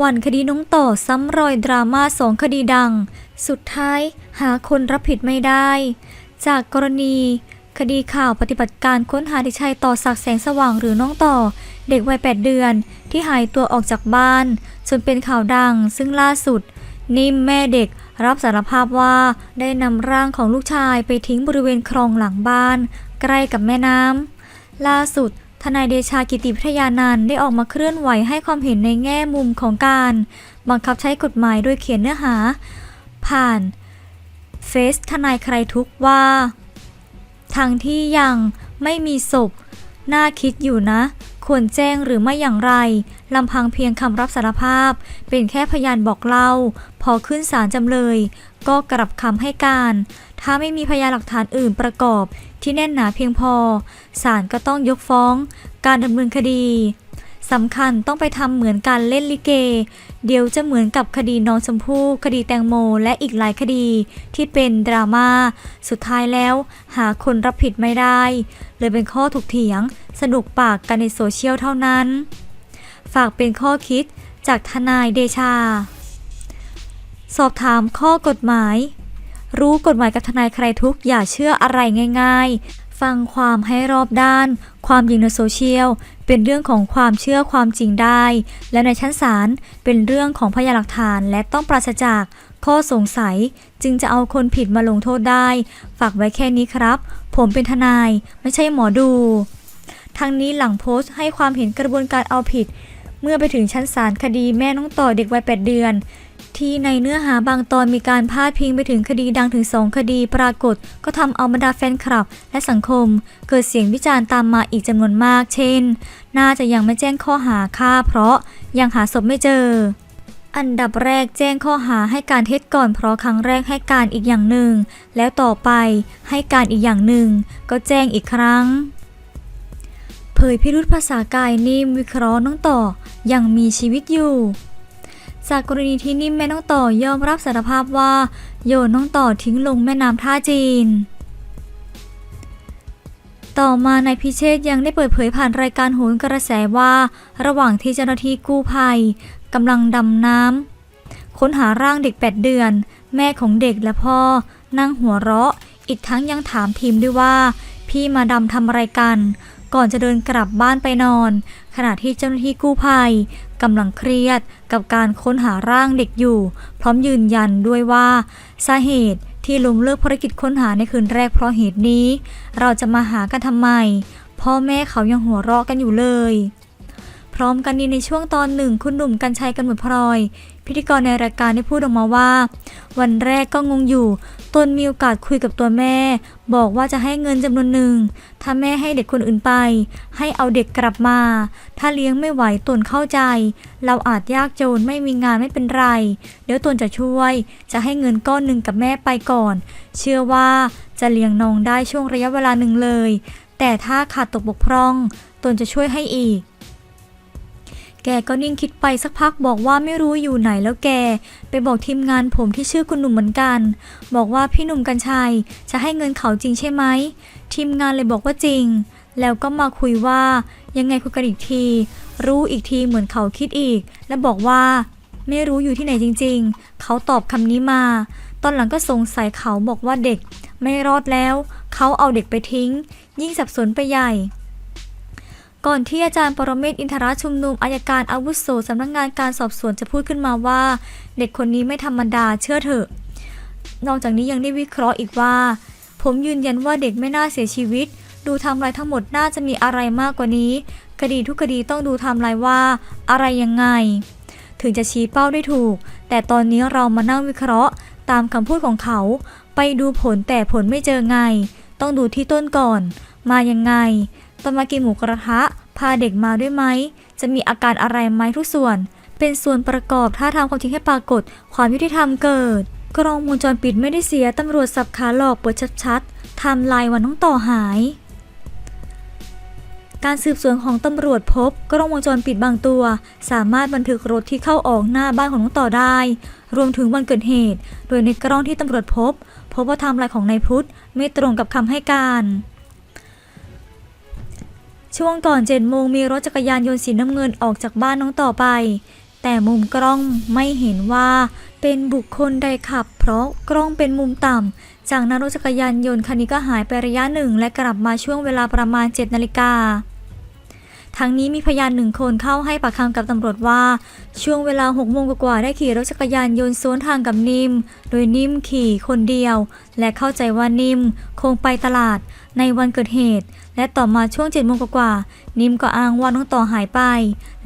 วันคดีน้องต่อซ้ำรอยดราม่าสองคดีดัง สุดท้ายหาคนรับผิดไม่ได้ จากกรณี คดีข่าวปฏิบัติการค้นหาเด็กชายต่อศักแสงสว่างหรือน้องต่อ เด็กวัย 8 เดือน ที่หายตัวออกจากบ้าน จนเป็นข่าวดัง ซึ่งล่าสุด นิ่มแม่เด็กรับสารภาพว่าได้นำร่างของลูกชายไปทิ้งบริเวณคลองหลังบ้าน ใกล้กับแม่น้ำล่าสุด ทนายเดชากิติพิทยานันได้ออกมาเคลื่อนไหวให้ความเห็นในแง่มุมของการ บังคับใช้กฎหมายโดยเขียนเนื้อหา ผ่านเฟซทนายใครทุกว่าทางที่ยังไม่มีศพน่าคิดอยู่นะ ควรแจ้งหรือไม่อย่างไรลำพังเพียงคำรับสารภาพ เป็นแค่พยานบอกเล่า พอขึ้นศาลจำเลย ก็กลับคำให้การ ถ้าไม่มีพยานหลักฐานอื่นประกอบ ที่แน่นหนาเพียงพอศาลก็ต้องยกฟ้อง การดำเนินคดี สำคัญต้องไปทำเหมือนการเล่นลิเก เดี๋ยวจะเหมือนกับคดีน้องชมพู่คดีแตงโม และอีกหลายคดีที่เป็นดราม่าสุดท้ายแล้ว หาคนรับผิดไม่ได้ เลยเป็นข้อถกเถียง สนุกปากกันในโซเชียลเท่านั้น ฝากเป็นข้อคิดจากทนายเดชา สอบถามข้อกฎหมาย รู้กฎหมายกับทนายใครทุกอย่าเชื่ออะไรง่าย ๆ ฟังความให้รอบด้าน ความจริงในโซเชียล เป็นเรื่องของความเชื่อความจริงได้ และในชั้นศาลเป็นเรื่องของพยานหลักฐานและต้องปราศจากข้อสงสัยจึงจะเอาคนผิดมาลงโทษได้ ฝากไว้แค่นี้ครับ ผมเป็นทนายไม่ใช่หมอดู ทั้งนี้หลังโพสต์ให้ความเห็นกระบวนการเอาผิด เมื่อไปถึงชั้นศาลคดีแม่น้องต่อเด็กวัย8เดือน ที่ในเนื้อหาบางตอนมีการพาดพิงไปถึงคดีดังถึง2คดีปรากฏ ก็ทำเอาบรรดาแฟนคลับ และสังคม เกิดเสียงวิจารณ์ตามมาอีกจำนวนมาก เช่น น่าจะยังไม่แจ้งข้อหาฆ่า เพราะยังหาศพไม่เจอ อันดับแรกแจ้งข้อหาให้การเท็จก่อนเพราะครั้งแรกให้การอีกอย่างหนึ่ง แล้วต่อไปให้การอีกอย่างหนึ่ง ก็แจ้งอีกครั้งเผยพิรุธภาษากายนิ่มวิเคราะห์น้องต่อยังมีชีวิตอยู่ จากกรณีที่นิ่มแม่น้องต่อยอมรับสารภาพว่าโยนน้องต่อทิ้งลงแม่น้ำท่าจีน ต่อมานายพิเชษยังได้เปิดเผยผ่านรายการโหนกระแสว่า ระหว่างที่เจ้าหน้าที่กู้ภัยกำลังดำน้ำค้นหาร่างเด็ก 8 เดือน แม่ของเด็กและพ่อ นั่งหัวเราะ อีกทั้งยังถามทีมด้วยว่า พี่มาดำทำอะไรกัน ก่อนจะเดินกลับบ้านไปนอน ขณะที่เจ้าหน้าที่กู้ภัย กำลังเครียดกับการค้นหาร่างเด็กอยู่ พร้อมยืนยันด้วยว่า สาเหตุที่ลุงเลิกภารกิจค้นหาในคืนแรกเพราะเหตุนี้ เราจะมาหากันทำไม พ่อแม่เขายังหัวเราะกันอยู่เลย พร้อมกันนี้ในช่วงตอนหนึ่งคุณหนุ่มกัญชัยกันหมดพลอย พิธีกรในรายการได้พูดออกมาว่า วันแรกก็งงอยู่ ตนมีโอกาสคุยกับตัวแม่ บอกว่าจะให้เงินจำนวนหนึ่ง ถ้าแม่ให้เด็กคนอื่นไป ให้เอาเด็กกลับมา ถ้าเลี้ยงไม่ไหวตนเข้าใจ เราอาจยากจนไม่มีงานไม่เป็นไร เดี๋ยวตนจะช่วย จะให้เงินก้อนหนึ่งกับแม่ไปก่อน เชื่อว่าจะเลี้ยงน้องได้ช่วงระยะเวลาหนึ่งเลย แต่ถ้าขาดตกบกพร่อง ตนจะช่วยให้อีก แกก็นิ่งคิดไปสักพักบอกว่าไม่รู้อยู่ไหนแล้วแก ไปบอกทีมงานผมที่ชื่อคุณหนุ่มเหมือนกัน บอกว่าพี่หนุ่มกัญชัยจะให้เงินเขาจริงใช่ไหม ทีมงานเลยบอกว่าจริง แล้วก็มาคุยว่ายังไงคุยกันอีกที รู้อีกทีเหมือนเขาคิดอีก และบอกว่าไม่รู้อยู่ที่ไหนจริง ๆ เขาตอบคำนี้มา ตอนหลังก็สงสัยเขาบอกว่าเด็ก ไม่รอดแล้ว เขาเอาเด็กไปทิ้ง ยิ่งสับสนไปใหญ่ ก่อนที่อาจารย์ปรเมศอินทราชุมนุมอายการอาวุโสสำนักงานการสอบสวนจะพูดขึ้นมาว่า เด็กคนนี้ไม่ธรรมดาเชื่อเถอะ นอกจากนี้ยังได้วิเคราะห์อีกว่า ผมยืนยันว่าเด็กไม่น่าเสียชีวิต ดูทำลายทั้งหมดน่าจะมีอะไรมากกว่านี้ คดีทุกคดีต้องดูทำลายว่า อะไรยังไง ถึงจะชี้เป้าได้ถูก แต่ตอนนี้เรามานั่งวิเคราะห์ตามคำพูดของเขา ไปดูผลแต่ผลไม่เจอไง ต้องดูที่ต้นก่อน มายังไง ตอนมากินหมูกระทะพาเด็กมาด้วยไหม จะมีอาการอะไรไหมทุกส่วน เป็นส่วนประกอบถ้าทำความจริงให้ปรากฏ ความยุติธรรมเกิด กล้องวงจรปิดไม่ได้เสียตำรวจสับขาหลอกเปิดชัดๆทม์ไลน์วันน้องต่อหาย การสืบสวนของตำรวจพบกล้องวงจรปิดบางตัว สามารถบันทึกรถที่เข้าออกหน้าบ้านของน้องต่อได้ รวมถึงวันเกิดเหตุ โดยในกล้องที่ตำรวจพบ พบว่าไทม์ไลน์ของนายพุทธไม่ตรงกับคำให้การ ช่วงก่อนเจ็ดโมงมีรถจักรยานยนต์สีน้ำเงินออกจากบ้านน้องต่อไป แต่มุมกล้องไม่เห็นว่าเป็นบุคคลใดขับ เพราะกล้องเป็นมุมต่ำ จากนั้นรถจักรยานยนต์คันนี้ก็หายไประยะหนึ่ง และกลับมาช่วงเวลาประมาณ7นาฬิกา ทั้งนี้มีพยานหนึ่งคนเข้าให้ปากคำกับตำรวจว่า ช่วงเวลา6โมงกว่าได้ขี่รถจักรยานยนต์สวนทางกับนิ่ม โดยนิ่มขี่คนเดียว และเข้าใจว่านิ่มคงไปตลาดในวันเกิดเหตุ และต่อมาช่วง7โมงกว่า นิ่มก็อ้างว่าน้องต่อหายไป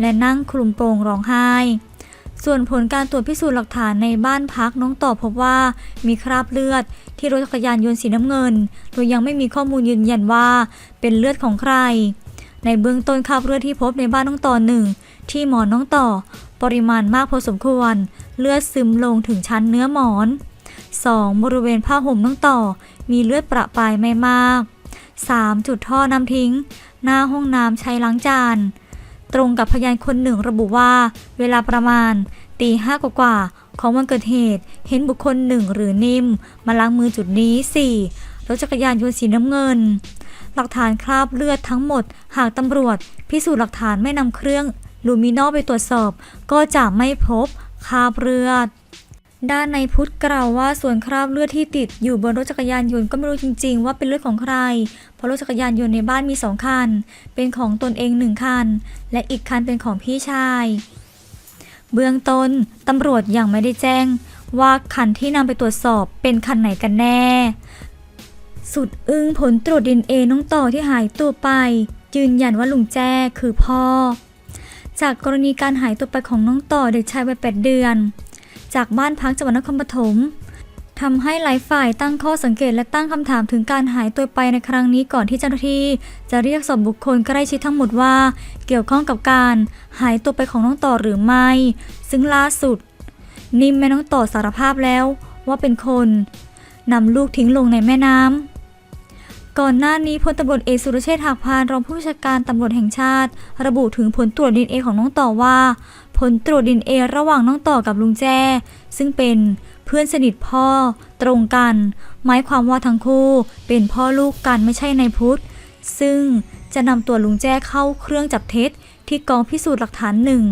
และนั่งคลุมโปงร้องไห้ส่วนผลการตรวจพิสูจน์หลักฐานในบ้านพักน้องต่อพบว่ามีคราบเลือดที่รถจักรยานยนต์สีน้ำเงิน โดยยังไม่มีข้อมูลยืนยันว่าเป็นเลือดของใคร ในเบื้องต้นคราบเลือดที่พบในบ้านน้องต่อหนึ่งที่หมอนน้องต่อ ปริมาณมากพอสมควร เลือดซึมลงถึงชั้นเนื้อหมอน 2. บริเวณผ้าห่มน้องต่อ มีเลือดประปรายไม่มาก 3. จุดท่อน้ำทิ้ง หน้าห้องน้ำใช้ล้างจาน ตรงกับพยานคนหนึ่งระบุว่า เวลาประมาณตีห้ากว่าของวันเกิดเหตุ เห็นบุคคลหนึ่งหรือนิ่ม มาล้างมือจุดนี้ 4. รถจักรยานยนต์สีน้ำเงิน หลักฐานคราบเลือดทั้งหมด หากตำรวจ พิสูจน์หลักฐานไม่นำเครื่องลูมิโนไปตรวจสอบ ก็จะไม่พบคราบเลือดด้านในพุทธกล่าวว่าส่วนคราบเลือดที่ติดอยู่บนรถจักรยานยนต์ก็ไม่รู้จริง ๆ ว่าเป็นเลือดของใคร เพราะรถจักรยานยนต์ในบ้านมีสองคัน เป็นของตนเองหนึ่งคัน และอีกคันเป็นของพี่ชาย เบื้องต้นตำรวจยังไม่ได้แจ้ง ว่าคันที่นำไปตรวจสอบเป็นคันไหนกันแน่ สุดอึ้งผลตรวจดินเอน้องต่อที่หายตัวไป ยืนยันว่าลุงแจ้คือพ่อ จากกรณีการหายตัวไปของน้องต่อเด็กชายวัย8เดือน จากบ้านพักจังหวัดนครปฐมทำให้หลายฝ่ายตั้งข้อสังเกตและตั้งคำถามถึงการหายตัวไปในครั้งนี้ก่อนที่เจ้าหน้าที่ จะเรียกสอบบุคคลใกล้ชิดทั้งหมดว่า เกี่ยวข้องกับการหายตัวไปของน้องต่อหรือไม่ ซึ่งล่าสุด นิ่มแม่น้องต่อสารภาพแล้วว่าเป็นคนนำลูกทิ้งลงในแม่น้ำ ก่อนหน้านี้พลตำรวจเอกสุรเชษฐ์หักพานรองผู้บัญชาการตำรวจแห่งชาติ ระบุถึงผลตรวจดีเอของน้องต่อว่า ผลตรวจดีเอระหว่างน้องต่อกับลุงแจ้ ซึ่งเป็นเพื่อนสนิทพ่อ ตรงกัน หมายความว่าทั้งคู่เป็นพ่อลูกกันไม่ใช่ในพุทธ ซึ่งจะนำตัวลุงแจ้เข้าเครื่องจับเท็จที่กองพิสูจน์หลักฐานหนึ่ง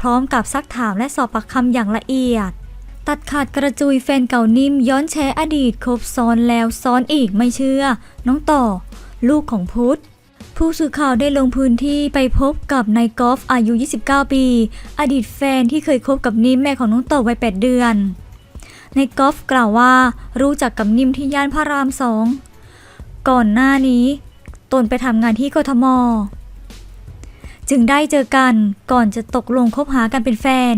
พร้อมกับซักถามและสอบปากคำอย่างละเอียด ตัดขาดกระจุยแฟนเก่านิ่มย้อนแชอดีตคบซ้อนแล้วซ้อนอีกไม่เชื่อ น้องต่อ ลูกของพุทธผู้สื่อข่าวได้ลงพื้นที่ไปพบกับนายกอล์ฟอายุ 29 ปี อดีตแฟนที่เคยคบกับนิ่มแม่ของน้องต่อวัย 8 เดือนนายกอล์ฟกล่าวว่ารู้จักกับนิ่มที่ย่านพระรามสองก่อนหน้านี้ ตนไปทำงานที่กทม จึงได้เจอกันก่อนจะตกลงคบหากันเป็นแฟน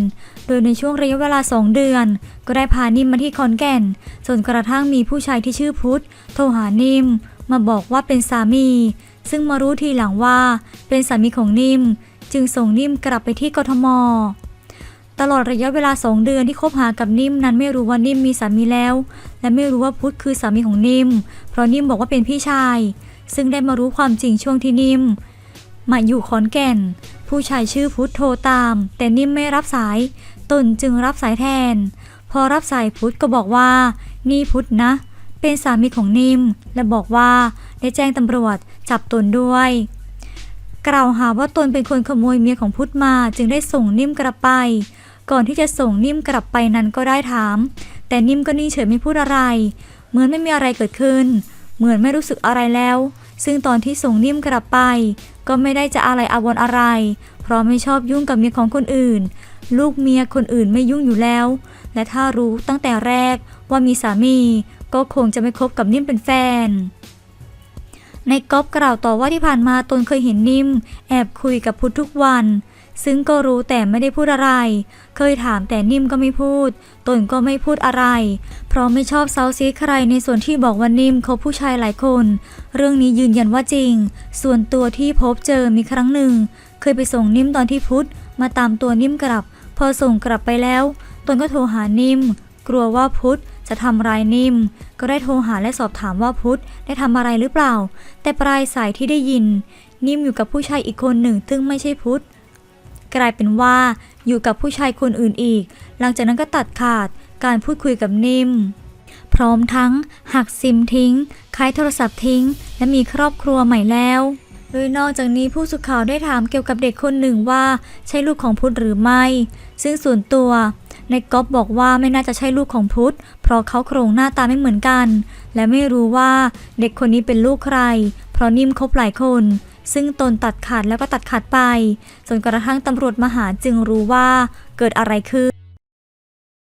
โดยในช่วงระยะเวลา 2 เดือน ก็ได้พานิ่มมาที่คอนแก่น จนกระทั่งมีผู้ชายที่ชื่อพุทธโทรหานิ่ม มาบอกว่าเป็นสามี ซึ่งมารู้ทีหลังว่าเป็นสามีของนิ่ม จึงส่งนิ่มกลับไปที่กทม ตลอดระยะเวลา 2 เดือนที่คบหากับนิ่มนั้นไม่รู้ว่านิ่มมีสามีแล้ว และไม่รู้ว่าพุทธคือสามีของนิ่ม เพราะนิ่มบอกว่าเป็นพี่ชาย ซึ่งได้มารู้ความจริงช่วงที่นิ่ม มาอยู่ขอนแก่น ผู้ชายชื่อพุทธโทรตาม แต่นิ่มไม่รับสาย ตนจึงรับสายแทน พอรับสายพุทธก็บอกว่า นี่พุทธนะ เป็นสามีของนิ่ม และบอกว่าได้แจ้งตำรวจจับตนด้วย กล่าวหาว่าตนเป็นคนขโมยเมียของพุทธมาจึงได้ส่งนิ่มกลับไป ก่อนที่จะส่งนิ่มกลับไปนั้นก็ได้ถาม แต่นิ่มก็นิ่งเฉยไม่พูดอะไร เหมือนไม่มีอะไรเกิดขึ้น เหมือนไม่รู้สึกอะไรแล้ว ซึ่งตอนที่ส่งนิ่มกลับไป ก็ไม่ได้จะอะไรอาวรอะไร เพราะไม่ชอบยุ่งกับเมียของคนอื่น ลูกเมียคนอื่นไม่ยุ่งอยู่แล้ว และถ้ารู้ตั้งแต่แรกว่ามีสามี ก็คงจะไม่คบกับนิ่มเป็นแฟนในก๊อฟกล่าวต่อว่าที่ผ่านมาตนเคยเห็นนิ่ม แอบคุยกับพุทธทุกวัน ซึ่งก็รู้แต่ไม่ได้พูดอะไร เคยถามแต่นิ่มก็ไม่พูด ตนก็ไม่พูดอะไร เพราะไม่ชอบเซาซีใครในส่วนที่บอกว่านิ่มเขาผู้ชายหลายคน เรื่องนี้ยืนยันว่าจริง ส่วนตัวที่พบเจอมีครั้งหนึ่ง เคยไปส่งนิ่มตอนที่พุทธมาตามตัวนิ่มกลับ พอส่งกลับไปแล้ว ตนก็โทรหานิ่ม กลัวว่าพุทธจะทำร้ายนิ่ม ก็ได้โทรหาและสอบถามว่าพุทธได้ทำอะไรหรือเปล่า แต่ปลายสายที่ได้ยิน นิ่มอยู่กับผู้ชายอีกคนหนึ่ง ซึ่งไม่ใช่พุทธ กลายเป็นว่าอยู่กับผู้ชายคนอื่นอีก หลังจากนั้นก็ตัดขาดการพูดคุยกับนิ่ม พร้อมทั้งหักซิมทิ้งขายโทรศัพท์ทิ้ง และมีครอบครัวใหม่แล้วโดยนอกจากนี้ผู้สื่อข่าวได้ถามเกี่ยวกับเด็กคนหนึ่งว่าใช่ลูกของพุทธหรือไม่ ซึ่งส่วนตัวในก๊อฟบอกว่าไม่น่าจะใช่ลูกของพุทธ เพราะเขาโครงหน้าตาไม่เหมือนกัน และไม่รู้ว่าเด็กคนนี้เป็นลูกใคร เพราะนิ่มคบหลายคน ซึ่งตนตัดขาดแล้วก็ตัดขาดไป จนกระทั่งตำรวจมาหาจึงรู้ว่าเกิดอะไรขึ้น